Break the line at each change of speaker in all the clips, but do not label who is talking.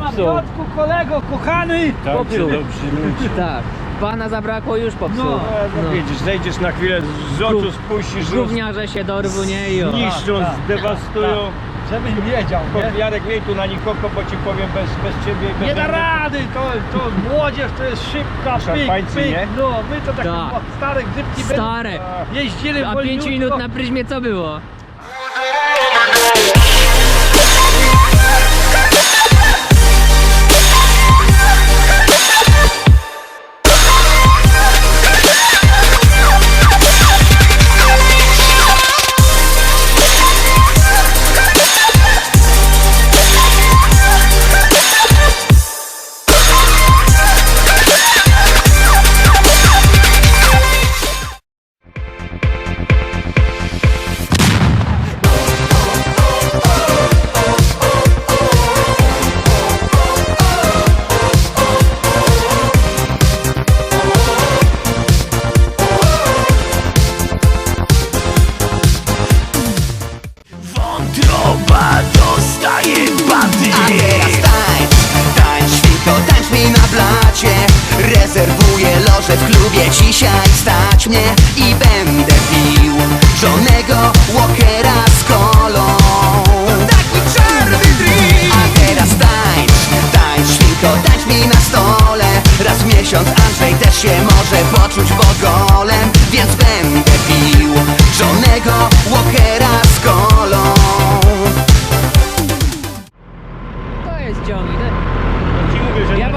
Popsuł.
Piotrku, kolego, kochany.
Tam cię
Popsuł.
dobrzy ludzie.
Tak. Pana zabrakło już popsuł.
No,
No,
No.
widzisz, zejdziesz na chwilę, z oczu spuścisz.
Gówniarze się dorwą, nie i o.
niszczą,
Tak, tak,
zdewastują.
Żebym wiedział, nie?
Jarek, miej tu na nikogo, bo ci powiem bez, bez ciebie. Bez
Nie da rady, to, to młodzież to jest szybka, pyk,
Szarpańcy,
pyk.
nie?
No, my to takie
Tak.
stare grzybki
Stare.
jeździli
A 5
wolniutko.
minut na pryzmie co było?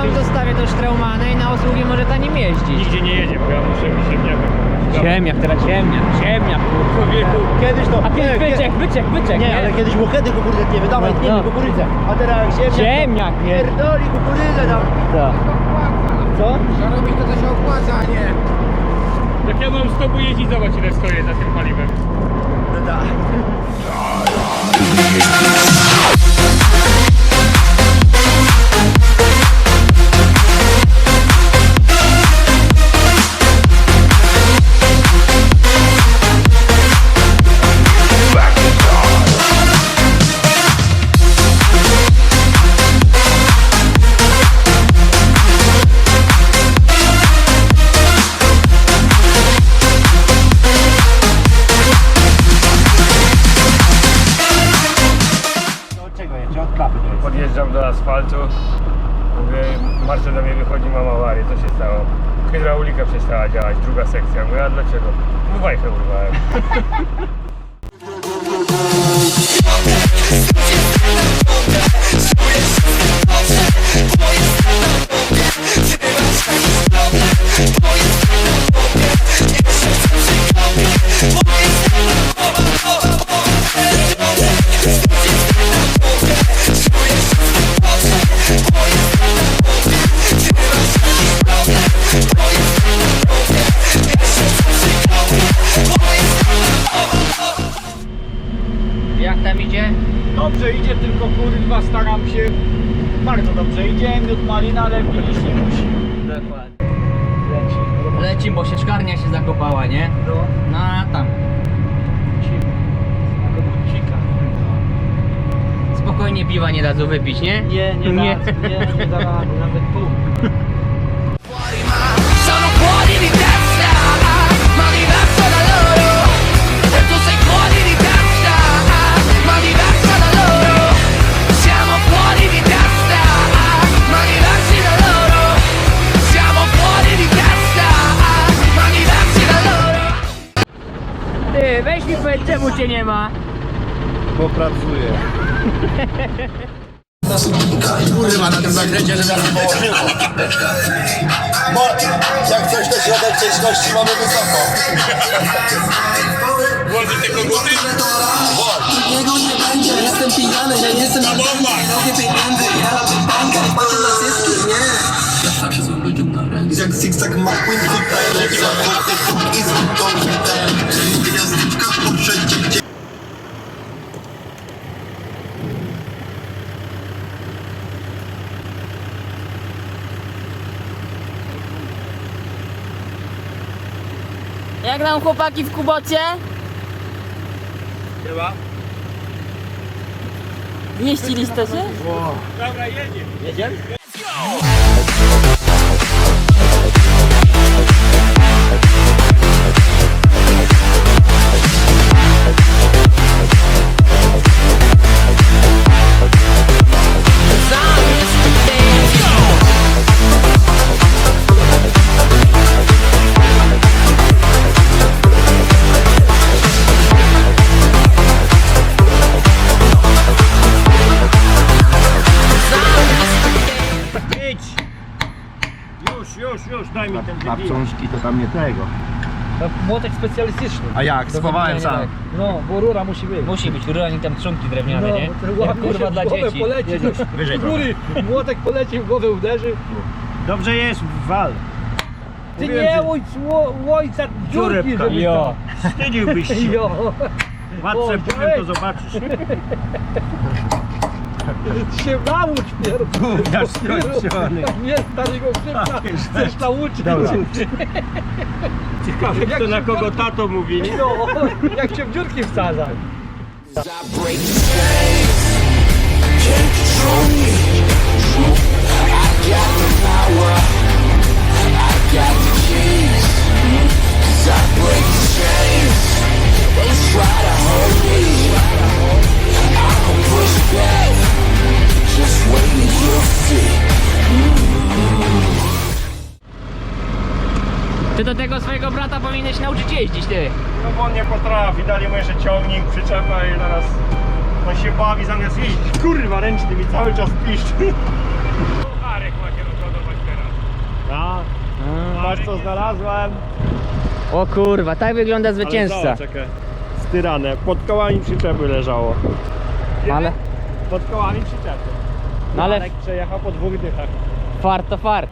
Tym
zostawię to Straumanę i na usługi może ta nim jeździć.
nigdzie nie jedzie, bo ja muszę mi ziemniaka.
Ziemniak, teraz ziemniak, ziemniak.
Człowieku,
Kiedyś to...
A kiedyś byczek, byczek, byczek,
Nie, ale kiedyś łokiety kukurydzę, dawaj,
No, no.
kukurydzę. A teraz ziemniak...
Ziemniak, nie?
Pierdoli kukurydzę tam.
Co? Co?
jak ja mam z tobą jeździć, zobacz ile stoję za tym paliwem. Mówię, a dlaczego?
Dobrze idzie, miód malina, ale pić nie musi.
Dokładnie.
Leci.
Leci, bo się szkarnia się zakopała, nie?
No.
No a tam.
Cika.
Spokojnie piwa nie dadzą wypić, nie?
Nie, nie,
Nie.
da, nie, nie da rady, nawet pół.
powiedz, czemu cię nie ma?
Bo pracuję.
Kurwa, na tym zakręcie, że nas położyło. Bo jak coś to środek ciężkości mamy wysoko.
Włoży te koguty?
Niego nie będzie, jestem pijany, ja jestem na bomba Robię pieniędzy, ja robię bankę, płacę na zyski, nie Ja zawsze złym ludziom na ręce
Jak zigzag McQueen tutaj leci za i z
Jak nam chłopaki w Kubocie?
Chyba.
Mieściliście się?
Dobra, jedziemy. Idź! Już, już, już, daj mi ten
A wciążki to tam nie tego.
Młotek specjalistyczny.
A jak? Schowałem sam.
No, bo rura musi być.
Musi być, rura nie tam trzonki drewniane,
No,
nie?
bo to
Jak kurwa
się
dla
głowę
dzieci.
poleci.
Wyżej
góry młotek poleci, w głowę uderzy.
Dobrze jest, wal.
Ty
Mówiłem,
nie
że-
łódź ło- ojca dziurki,
Dziurę
żeby
Jo.
Wstydziłbyś się.
Jo.
Matce
O,
powiem, to zobaczysz.
się naucz pierw.
Gówniarz skończony.
Nie, starego grzybka, chcesz nauczyć.
Dobra. Ciekawe, kto na kogo tato mówi?
No, jak się w dziurki wsadza.
Jeździć, ty.
No bo on nie potrafi, dali mu jeszcze ciągnik, przyczepa i teraz on się bawi zamiast iść. Kurwa, ręczny mi cały czas piszczy. Arek macie rozładować teraz. A, patrz co znalazłem.
O kurwa, tak wygląda zwycięzca.
Jakie styrane. Pod kołami przyczepy leżało.
Ale,
Pod kołami przyczepy.
no ale
Arek przejechał po dwóch dychach.
fart to fart.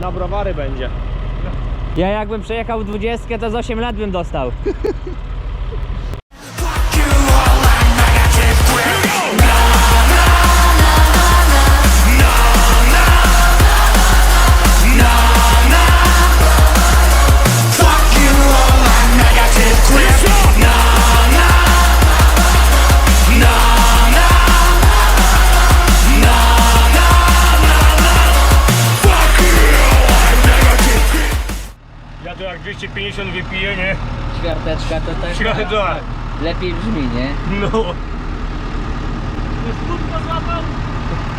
Na browary będzie.
Ja jakbym przejechał 20, to z 8 lat bym dostał.
250 wypiję, nie?
Ćwiarteczka to też
Środa.
lepiej brzmi, nie?
No. Jest krótko złapał?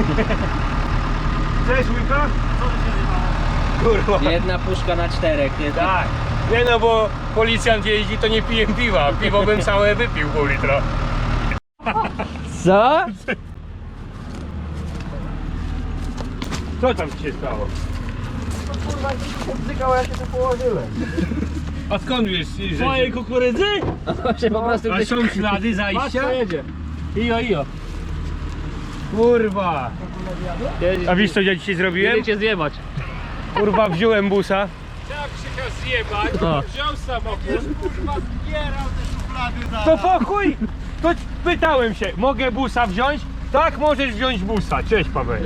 Cześć Łyka? Co się dzieje? Kurwa.
Jedna puszka na czterech, nie?
Tak. Nie no, bo policjant jeździ, to nie piję piwa. Piwo bym całe wypił pół litra.
Co?
Co tam ci się stało? A skąd wiesz, że... Twojej kukurydzy?
Może po prostu
A
gdzieś...
są ślady
Patrz,
zajścia?
co jedzie.
Ijo, ijo. Kurwa. A wiesz co ja dzisiaj zrobiłem?
Jedziecie zjebać.
Kurwa, wziąłem busa. Tak się zjebać,
O.
wziął samochód, kurwa, zbierał te szuflady za... To pokój! To pytałem się, mogę busa wziąć? Tak, możesz wziąć busa. Cześć Paweł.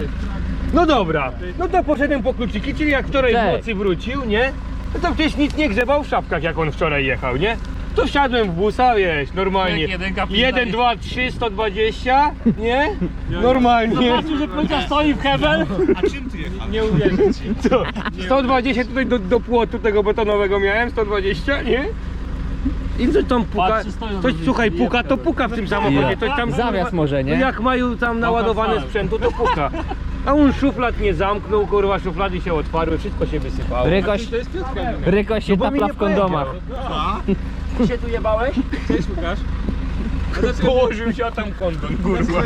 No dobra, no to poszedłem po kluczyki, czyli jak wczoraj w
Cześć.
nocy wrócił, nie? No to przecież nic nie grzebał w szapkach, jak on wczoraj jechał, nie? To wsiadłem w busa, wiesz, normalnie.
Jak jedynka,
1, 2, 3, 120, nie? Normalnie. Zobaczył, że policja stoi w hebel. A czym ty jechałeś? Nie uwierzysz. Co? 120 tutaj do, do płotu tego betonowego miałem, 120, nie? I coś tam puka,
Patrzy, stoją
coś
ludzie,
słuchaj, puka, to puka w tym samochodzie, coś tam...
Zawias może, nie?
No jak mają tam naładowane sprzętu, to puka. A on szuflad nie zamknł, kurwa, szuflady się otwarły, wszystko się wysypało.
Rykoś, Rykoś się
No bo mi
tapla
nie
w kondomach.
Ty się tu jebałeś? Cześć Łukasz. Położył się, a tam kondon, kurwa.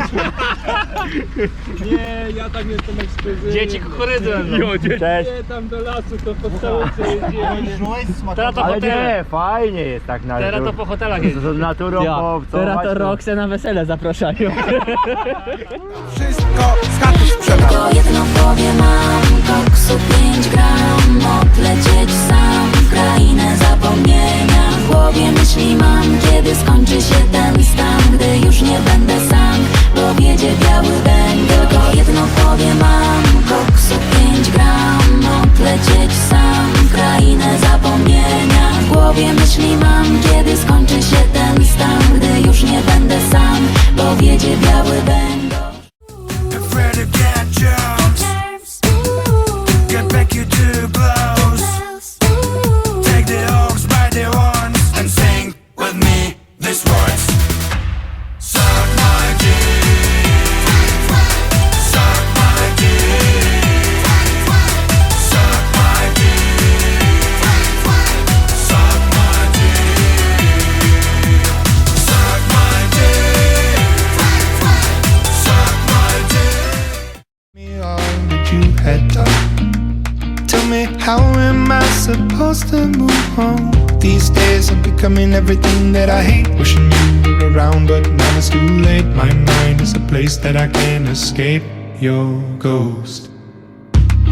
Nie, ja tam jestem ekskluzyjny.
Dzieci
dzieci. Cześć.
Nie, tam do lasu, to po całym.
Teraz to hotele.
fajnie jest tak na
Teraz to po hotelach jest.
Z naturą
Ja, teraz to Roxę na wesele zapraszają.
Tylko jedno w głowie mam Koksu 5 gram Odlecieć sam krainę zapomnienia W głowie myśli mam Kiedy skończy się ten stan Gdy już nie będę sam. Bo wiedzie biały deń Tylko jedno w głowie mam. Koksu 5 gram Odlecieć sam. Krainę zapomnienia W głowie myśli mam Kiedy skończy się ten stan Gdy już nie będę sam. Bo wiedzie biały deń
supposed to move on. These days I'm becoming everything that I hate. Wishing you were around, but now it's too late. My mind is a place that I can't escape. Your ghost.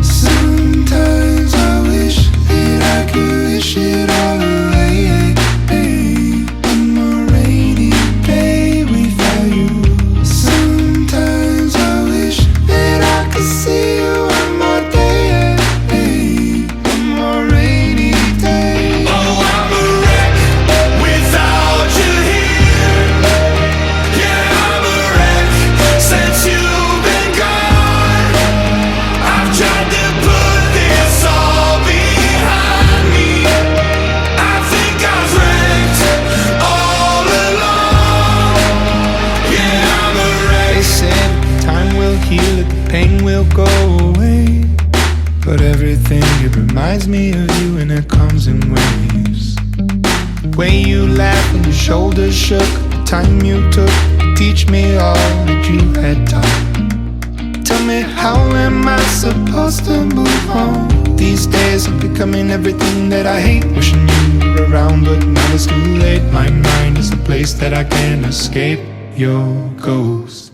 Sometimes I wish that I could The way you laughed and your shoulders shook, the time you took to teach me all that you had taught. Tell me, how am I supposed to move on? These days I'm becoming everything that I hate. Wishing you were around, but now it's too late. My mind is a place that I can't escape. Your ghost.